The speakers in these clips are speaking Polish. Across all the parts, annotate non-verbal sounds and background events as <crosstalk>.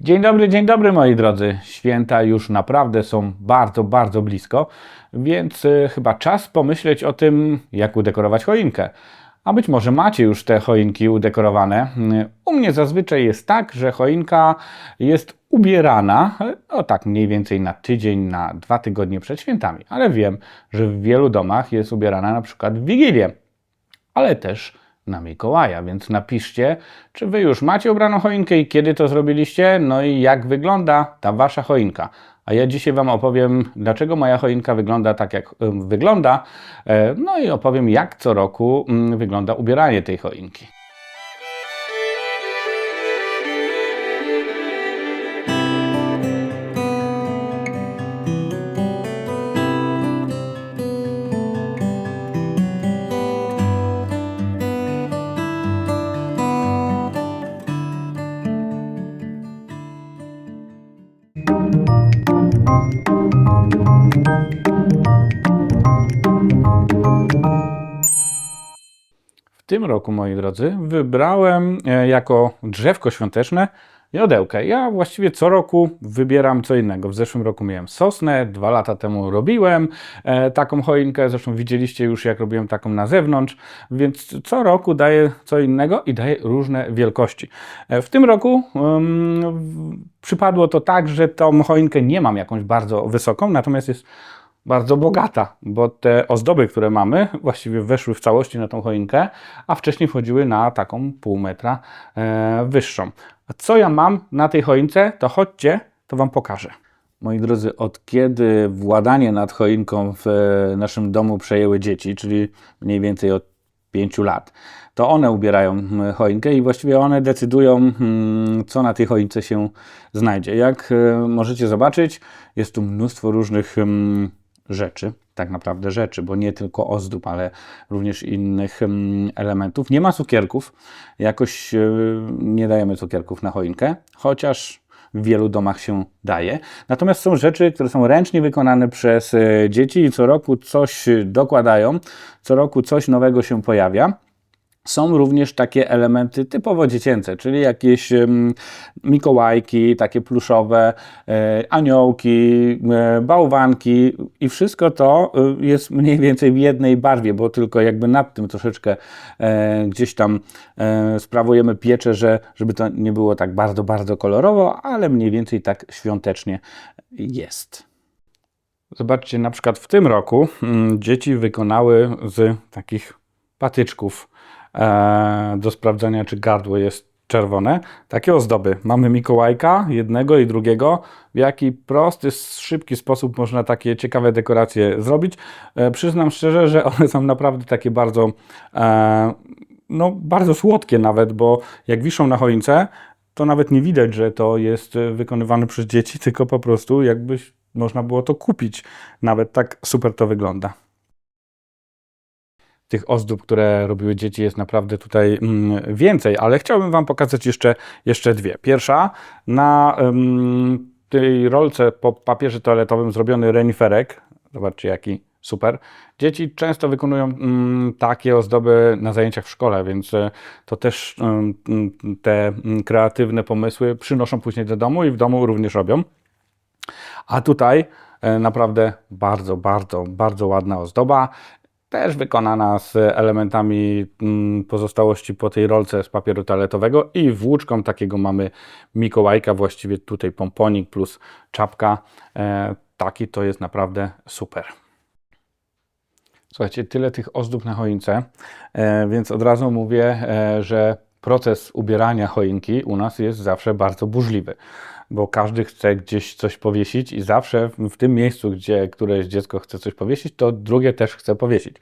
Dzień dobry, dzień dobry moi drodzy. Święta już naprawdę są bardzo, bardzo blisko, więc y, chyba czas pomyśleć o tym, jak udekorować choinkę. A być może macie już te choinki udekorowane. Y, U mnie zazwyczaj jest tak, że choinka jest ubierana, o tak mniej więcej na tydzień, na dwa tygodnie przed świętami. Ale wiem, że w wielu domach jest ubierana na przykład w Wigilię ale też na Mikołaja, więc napiszcie, czy wy już macie ubraną choinkę i kiedy to zrobiliście, no i jak wygląda ta wasza choinka. A ja dzisiaj Wam opowiem, dlaczego moja choinka wygląda tak, jak wygląda, e, no i opowiem, jak co roku mm, wygląda ubieranie tej choinki. Tym roku, moi drodzy, wybrałem e, jako drzewko świąteczne jodełkę. Ja właściwie co roku wybieram co innego. W zeszłym roku miałem sosnę, dwa lata temu robiłem e, taką choinkę, zresztą widzieliście już jak robiłem taką na zewnątrz, więc co roku daję co innego i daję różne wielkości. E, w tym roku w- przypadło to tak, że tą choinkę nie mam jakąś bardzo wysoką, natomiast jest bardzo bogata, bo te ozdoby, które mamy, właściwie weszły w całości na tą choinkę, a wcześniej wchodziły na taką pół metra e, wyższą. A co ja mam na tej choince, to chodźcie, to Wam pokażę. Moi drodzy, od kiedy władanie nad choinką w e, naszym domu przejęły dzieci, czyli mniej więcej od pięciu lat, to one ubierają choinkę i właściwie one decydują, co na tej choince się znajdzie. Jak e, możecie zobaczyć, jest tu mnóstwo różnych rzeczy, tak naprawdę rzeczy, bo nie tylko ozdób, ale również innych mm, elementów. Nie ma cukierków, jakoś e, nie dajemy cukierków na choinkę, chociaż w wielu domach się daje. Natomiast są rzeczy, które są ręcznie wykonane przez e, dzieci i co roku coś dokładają, co roku coś nowego się pojawia. Są również takie elementy typowo dziecięce, czyli jakieś mikołajki, takie pluszowe, e, aniołki, e, bałwanki i wszystko to e, jest mniej więcej w jednej barwie, bo tylko jakby nad tym troszeczkę gdzieś tam sprawujemy pieczę, że, żeby to nie było tak bardzo, bardzo kolorowo, ale mniej więcej tak świątecznie jest. Zobaczcie, na przykład w tym roku mm, dzieci wykonały z takich patyczków do sprawdzania, czy gardło jest czerwone. Takie ozdoby. Mamy Mikołajka, jednego i drugiego. W jaki prosty, szybki sposób można takie ciekawe dekoracje zrobić. E, przyznam szczerze, że one są naprawdę takie bardzo, e, no, bardzo słodkie nawet, bo jak wiszą na choince, to nawet nie widać, że to jest e, wykonywane przez dzieci, <laughs> tylko po prostu jakbyś można było to kupić. Nawet tak super to wygląda tych ozdób, które robiły dzieci, jest naprawdę tutaj mm, więcej, ale chciałbym Wam pokazać jeszcze, jeszcze dwie. Pierwsza, na tej rolce po papierze toaletowym zrobiony reniferek. Zobaczcie, jaki super. Dzieci często wykonują mm, takie ozdoby na zajęciach w szkole, więc e, to też ym, mm, te kreatywne pomysły przynoszą później do domu i w domu również robią. A tutaj e, naprawdę bardzo, bardzo, bardzo ładna ozdoba. Też wykonana z elementami mm, pozostałości po tej rolce z papieru toaletowego i włóczką takiego mamy Mikołajka, właściwie tutaj pomponik plus czapka. E, taki to jest naprawdę super. Słuchajcie, tyle tych ozdób na choince, e, więc od razu mówię, e, że proces ubierania choinki u nas jest zawsze bardzo burzliwy, bo każdy chce gdzieś coś powiesić i zawsze w, tym miejscu, gdzie któreś dziecko chce coś powiesić, to drugie też chce powiesić.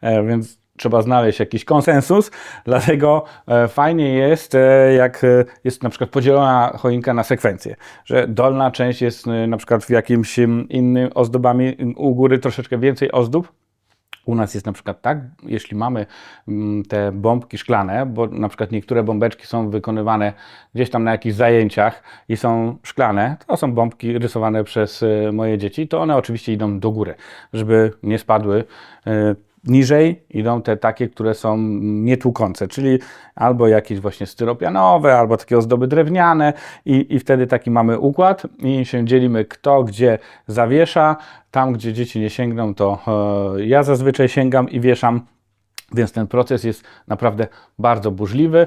E, więc trzeba znaleźć jakiś konsensus, <laughs> dlatego e, fajnie jest, e, jak jest na przykład podzielona choinka na sekwencje, że dolna część jest na przykład w jakimś em, innym ozdobami, u góry troszeczkę więcej ozdób, u nas jest na przykład tak, jeśli mamy mm, te bombki szklane, bo na przykład niektóre bombeczki są wykonywane gdzieś tam na jakichś zajęciach i są szklane, to są bombki rysowane przez y, moje dzieci, to one oczywiście idą do góry, żeby nie spadły. Niżej idą te takie, które są nietłukące, czyli albo jakieś właśnie styropianowe, albo takie ozdoby drewniane i, i wtedy taki mamy układ i się dzielimy kto gdzie zawiesza. Tam, gdzie dzieci nie sięgną, to e, ja zazwyczaj sięgam i wieszam więc ten proces jest naprawdę bardzo burzliwy.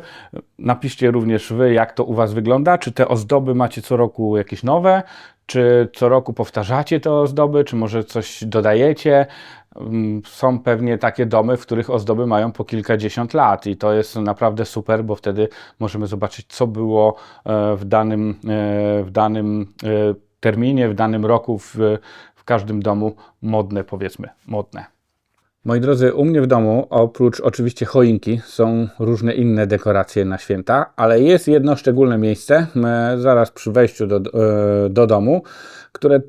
Napiszcie również Wy, jak to u Was wygląda. Czy te ozdoby macie co roku jakieś nowe? Czy co roku powtarzacie te ozdoby? Czy może coś dodajecie? Mm, są pewnie takie domy, w których ozdoby mają po kilkadziesiąt lat i to jest naprawdę super, bo wtedy możemy zobaczyć, co było e, w danym, e, w danym e, terminie, w danym roku, w, w każdym domu modne, powiedzmy, modne. Moi drodzy, u mnie w domu, oprócz oczywiście choinki, są różne inne dekoracje na święta, ale jest jedno szczególne miejsce, zaraz przy wejściu do, do domu, które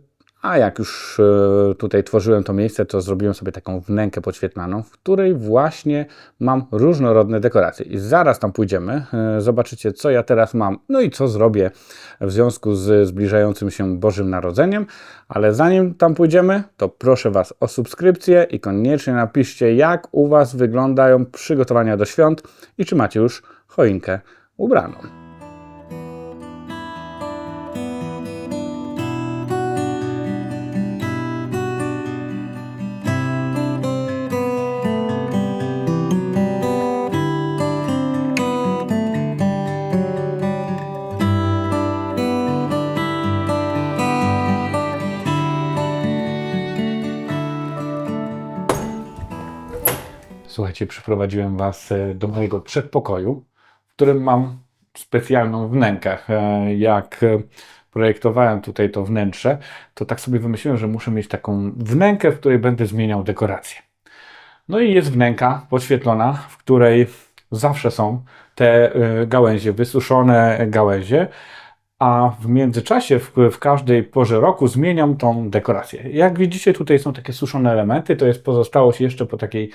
a jak już e, tutaj tworzyłem to miejsce, to zrobiłem sobie taką wnękę podświetlaną, w której właśnie mam różnorodne dekoracje. I zaraz tam pójdziemy, e, zobaczycie co ja teraz mam, no i co zrobię w związku z zbliżającym się Bożym Narodzeniem. Ale zanim tam pójdziemy, to proszę Was o subskrypcję i koniecznie napiszcie, jak u Was wyglądają przygotowania do świąt i czy macie już choinkę ubraną. Słuchajcie, przyprowadziłem Was e, do mojego przedpokoju, w którym mam specjalną wnękę. E, jak e, projektowałem tutaj to wnętrze, to tak sobie wymyśliłem, że muszę mieć taką wnękę, w której będę zmieniał dekorację. No i jest wnęka podświetlona, w której zawsze są te gałęzie, wysuszone gałęzie, a w międzyczasie, w, w, każdej porze roku zmieniam tą dekorację. Jak widzicie, tutaj są takie suszone elementy, to jest pozostałość jeszcze po takiej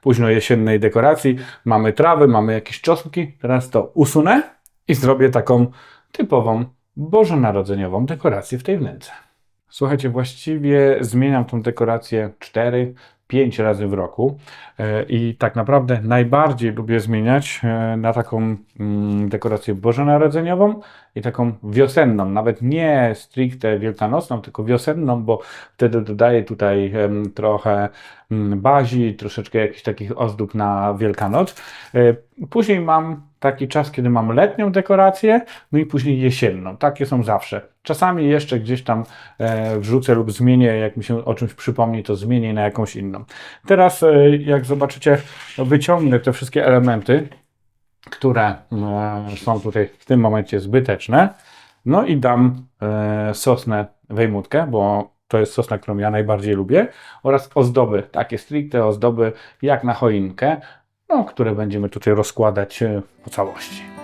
późno jesiennej dekoracji. Mamy trawy, mamy jakieś czosnki. Teraz to usunę i zrobię taką typową bożonarodzeniową dekorację w tej wnęce. Słuchajcie, właściwie zmieniam tą dekorację 4, pięć razy w roku e, i tak naprawdę najbardziej lubię zmieniać e, na taką mm, dekorację bożonarodzeniową i taką wiosenną, nawet nie stricte wielkanocną, tylko wiosenną, bo wtedy dodaję tutaj trochę bazi, troszeczkę jakichś takich ozdób na Wielkanoc. E, później mam taki czas, kiedy mam letnią dekorację, no i później jesienną. Takie są zawsze. Czasami jeszcze gdzieś tam wrzucę lub zmienię, jak mi się o czymś przypomni, to zmienię na jakąś inną. Teraz, e, jak zobaczycie, no, wyciągnę te wszystkie elementy, które e, są tutaj w tym momencie zbyteczne. No i dam e, sosnę wejmutkę, bo to jest sosna, którą ja najbardziej lubię, oraz ozdoby, takie stricte ozdoby jak na choinkę, no, które będziemy tutaj rozkładać po całości.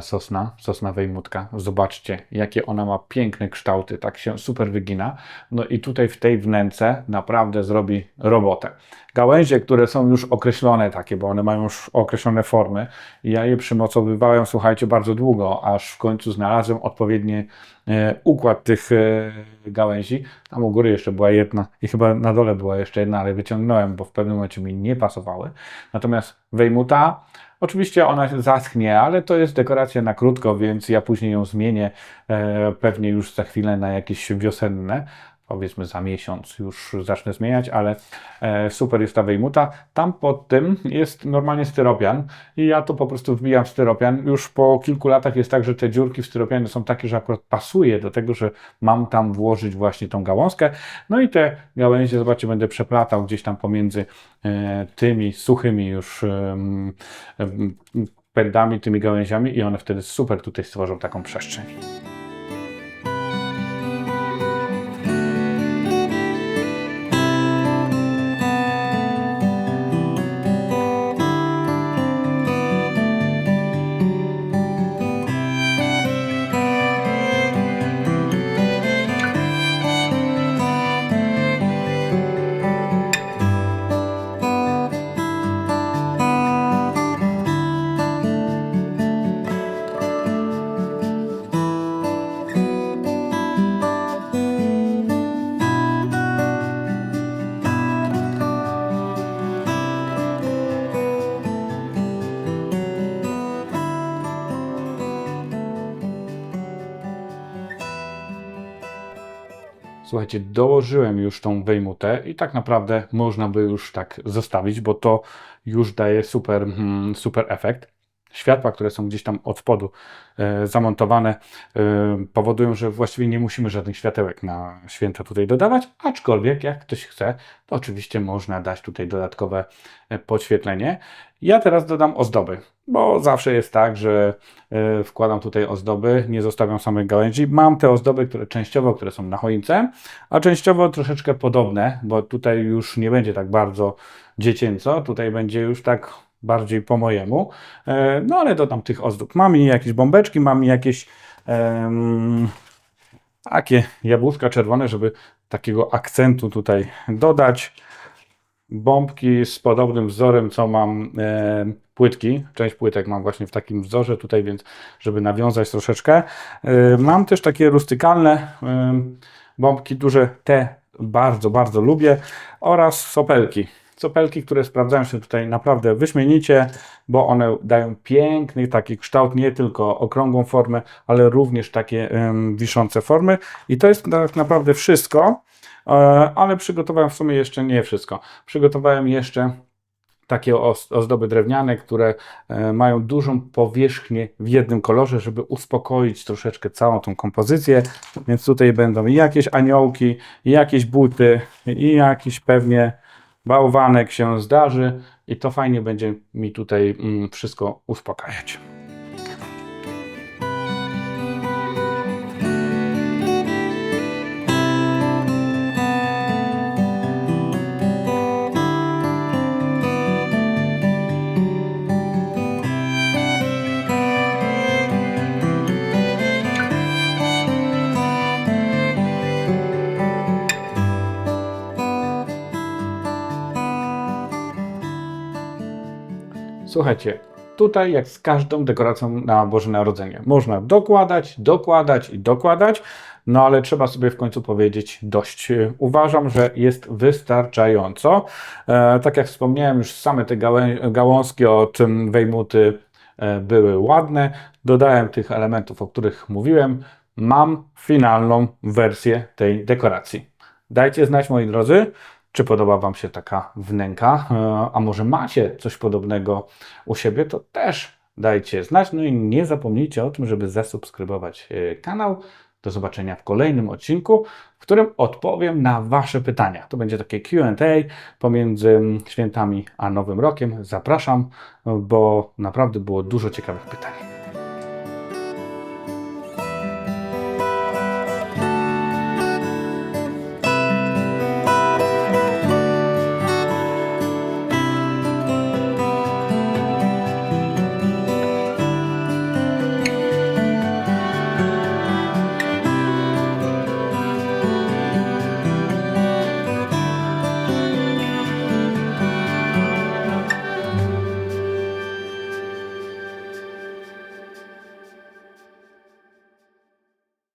Sosna, sosna wejmutka. Zobaczcie, jakie ona ma piękne kształty, tak się super wygina. No i tutaj w tej wnęce naprawdę zrobi robotę. Gałęzie, które są już określone takie, bo one mają już określone formy. Ja je przymocowywałem, słuchajcie, bardzo długo, aż w końcu znalazłem odpowiedni e, układ tych e, gałęzi. Tam u góry jeszcze była jedna i chyba na dole była jeszcze jedna, ale wyciągnąłem, bo w pewnym momencie mi nie pasowały. Natomiast wejmuta Oczywiście ona zaschnie, ale to jest dekoracja na krótko, więc ja później ją zmienię e, pewnie już za chwilę na jakieś wiosenne powiedzmy za miesiąc już zacznę zmieniać, ale e, super jest ta wejmuta. Tam pod tym jest normalnie styropian i ja to po prostu wbijam w styropian. Już po kilku latach jest tak, że te dziurki w styropianie są takie, że akurat pasuje do tego, że mam tam włożyć właśnie tą gałązkę. No i te gałęzie, zobaczcie, będę przeplatał gdzieś tam pomiędzy e, tymi suchymi już pędami, tymi gałęziami i one wtedy super tutaj stworzą taką przestrzeń. Słuchajcie, dołożyłem już tą wejmutę i tak naprawdę można by już tak zostawić, bo to już daje super, mm, super efekt. Światła, które są gdzieś tam od spodu e, zamontowane, e, powodują, że właściwie nie musimy żadnych światełek na święta tutaj dodawać, aczkolwiek jak ktoś chce, to oczywiście można dać tutaj dodatkowe e, podświetlenie. Ja teraz dodam ozdoby, bo zawsze jest tak, że wkładam tutaj ozdoby, nie zostawiam samych gałęzi. Mam te ozdoby, które częściowo, które są na choince, a częściowo troszeczkę podobne, bo tutaj już nie będzie tak bardzo dziecięco, tutaj będzie już tak bardziej po mojemu. E, No ale dodam tych ozdób. Mam i jakieś bombeczki, mam i jakieś em, takie jabłuszka czerwone, żeby takiego akcentu tutaj dodać. Bombki z podobnym wzorem, co mam e, płytki. Część płytek mam właśnie w takim wzorze tutaj, więc żeby nawiązać troszeczkę. E, mam też takie rustykalne e, bombki, duże te bardzo, bardzo lubię oraz sopelki. Sopelki, które sprawdzają się tutaj naprawdę wyśmienicie, bo one dają piękny taki kształt, nie tylko okrągłą formę, ale również takie em, wiszące formy. I to jest tak naprawdę wszystko, e, ale przygotowałem w sumie jeszcze nie wszystko. Przygotowałem jeszcze takie oz- ozdoby drewniane, które e, mają dużą powierzchnię w jednym kolorze, żeby uspokoić troszeczkę całą tą kompozycję. Więc tutaj będą jakieś aniołki, jakieś buty, i jakiś pewnie bałwanek się zdarzy i to fajnie będzie mi tutaj mm, wszystko uspokajać. Słuchajcie, tutaj jak z każdą dekoracją na Boże Narodzenie, można dokładać, dokładać i dokładać, no ale trzeba sobie w końcu powiedzieć dość. Uważam, że jest wystarczająco. E, tak jak wspomniałem, już same te gałę- gałązki od mm, wejmuty e, były ładne. Dodałem tych elementów, o których mówiłem. Mam finalną wersję tej dekoracji. Dajcie znać, moi drodzy, czy podoba Wam się taka wnęka, E, a może macie coś podobnego u siebie, to też dajcie znać. No i nie zapomnijcie o tym, żeby zasubskrybować e, kanał. Do zobaczenia w kolejnym odcinku, w którym odpowiem na Wasze pytania. To będzie takie QA pomiędzy mm, świętami a Nowym Rokiem. Zapraszam, bo naprawdę było dużo ciekawych pytań.